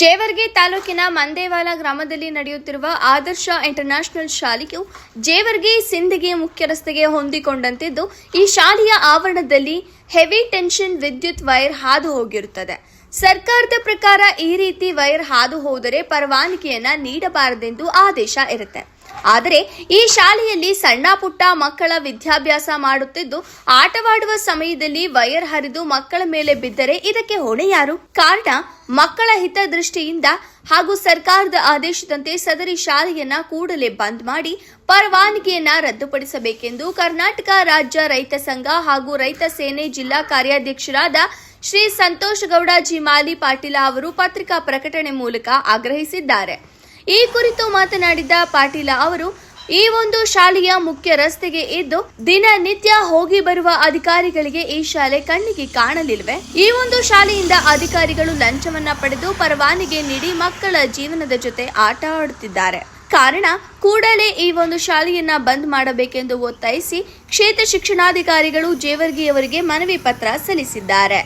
ಜೇವರ್ಗಿ ತಾಲೂಕಿನ ಮಂದೇವಾಲ ಗ್ರಾಮದಲ್ಲಿ ನಡೆಯುತ್ತಿರುವ ಆದರ್ಶ ಇಂಟರ್ನ್ಯಾಷನಲ್ ಶಾಲೆಯು ಜೇವರ್ಗಿ ಸಿಂಧಿಗೆ ಮುಖ್ಯ ರಸ್ತೆಗೆ ಹೊಂದಿಕೊಂಡಂತಿದ್ದು, ಈ ಶಾಲೆಯ ಆವರಣದಲ್ಲಿ ಹೆವಿ ಟೆನ್ಷನ್ ವಿದ್ಯುತ್ ವೈರ್ ಹಾದು ಹೋಗಿರುತ್ತದೆ. ಸರ್ಕಾರದ ಪ್ರಕಾರ ಈ ರೀತಿ ವೈರ್ ಹಾದು ಹೋದರೆ ಪರವಾನಗಿಯನ್ನ ನೀಡಬಾರದೆಂದು ಆದೇಶ ಇರುತ್ತೆ. ಆದರೆ ಈ ಶಾಲೆಯಲ್ಲಿ ಸಣ್ಣ ಪುಟ್ಟ ಮಕ್ಕಳ ವಿದ್ಯಾಭ್ಯಾಸ ಮಾಡುತ್ತಿದ್ದು, ಆಟವಾಡುವ ಸಮಯದಲ್ಲಿ ವೈರ್ ಹರಿದು ಮಕ್ಕಳ ಮೇಲೆ ಬಿದ್ದರೆ ಇದಕ್ಕೆ ಹೊಣೆ ಯಾರು? ಕಾರಣ, ಮಕ್ಕಳ ಹಿತದೃಷ್ಟಿಯಿಂದ ಹಾಗೂ ಸರ್ಕಾರದ ಆದೇಶದಂತೆ ಸದರಿ ಶಾಲೆಯನ್ನ ಕೂಡಲೇ ಬಂದ್ ಮಾಡಿ ಪರವಾನಗಿಯನ್ನ ರದ್ದುಪಡಿಸಬೇಕೆಂದು ಕರ್ನಾಟಕ ರಾಜ್ಯ ರೈತ ಸಂಘ ಹಾಗೂ ರೈತ ಸೇನೆ ಜಿಲ್ಲಾ ಕಾರ್ಯಾಧ್ಯಕ್ಷರಾದ ಶ್ರೀ ಸಂತೋಷ್ ಗೌಡ ಜಿಮಾಲಿ ಪಾಟೀಲ ಅವರು ಪತ್ರಿಕಾ ಪ್ರಕಟಣೆ ಮೂಲಕ ಆಗ್ರಹಿಸಿದ್ದಾರೆ. ಈ ಕುರಿತು ಮಾತನಾಡಿದ ಪಾಟೀಲ ಅವರು, ಈ ಒಂದು ಶಾಲೆಯ ಮುಖ್ಯ ರಸ್ತೆಗೆ ಇದ್ದು ದಿನನಿತ್ಯ ಹೋಗಿ ಬರುವ ಅಧಿಕಾರಿಗಳಿಗೆ ಈ ಶಾಲೆ ಕಣ್ಣಿಗೆ ಕಾಣಲಿಲ್ವೆ ಈ ಒಂದು ಶಾಲೆಯಿಂದ ಅಧಿಕಾರಿಗಳು ಲಂಚವನ್ನ ಪಡೆದು ಪರವಾನಿಗೆ ನೀಡಿ ಮಕ್ಕಳ ಜೀವನದ ಜೊತೆ ಆಟ ಆಡುತ್ತಿದ್ದಾರೆ. ಕಾರಣ, ಕೂಡಲೇ ಈ ಒಂದು ಶಾಲೆಯನ್ನ ಬಂದ್ ಮಾಡಬೇಕೆಂದು ಒತ್ತಾಯಿಸಿ ಕ್ಷೇತ್ರ ಶಿಕ್ಷಣಾಧಿಕಾರಿಗಳು ಜೇವರ್ಗಿಯವರಿಗೆ ಮನವಿ ಪತ್ರ ಸಲ್ಲಿಸಿದ್ದಾರೆ.